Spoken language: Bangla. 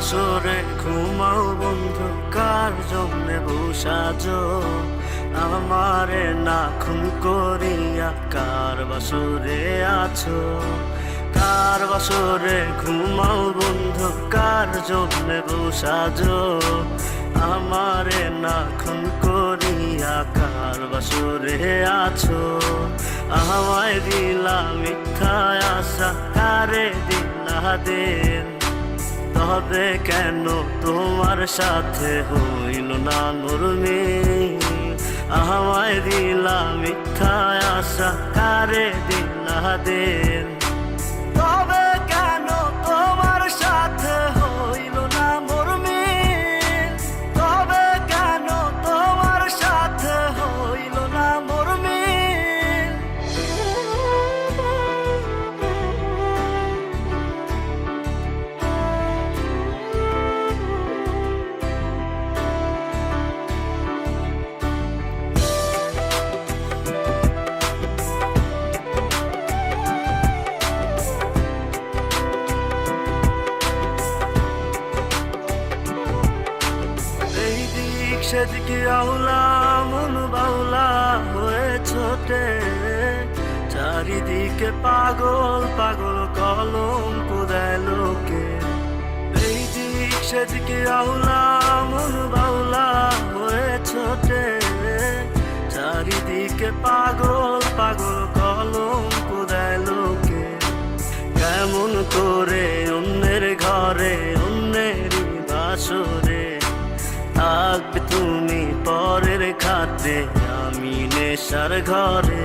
বাসরে ঘুমাও বন্ধু, কার জন্যে বসাজ আমারে না খুন করিয়া কার বাসরে আছো? কার বাসরে ঘুমাও বন্ধু, কার জন্যে বসাজ আমারে না খুন করিয়া কার বাসরে আছো? আমায় দিলা মিথ্যা আশা কারে দিলা দেন। তবে কেন? তোমার সাথে হইল না নুরমি। আমায় দিলা মিথ্যা আশা কারে দিলা দেন? দিক সেদিকে আউলা, মন বাউলা হয়ে ছোটে। চারিদিকে পাগল পাগল কলম কোদায় লোকে। এই দিক সেদিকে আউলা, মন বাউলা হয়ে ছোটে। চারিদিকে পাগল পাগল কলম কোদায় লোকে। কেমন করে খাতে আমি নেশার ঘরে।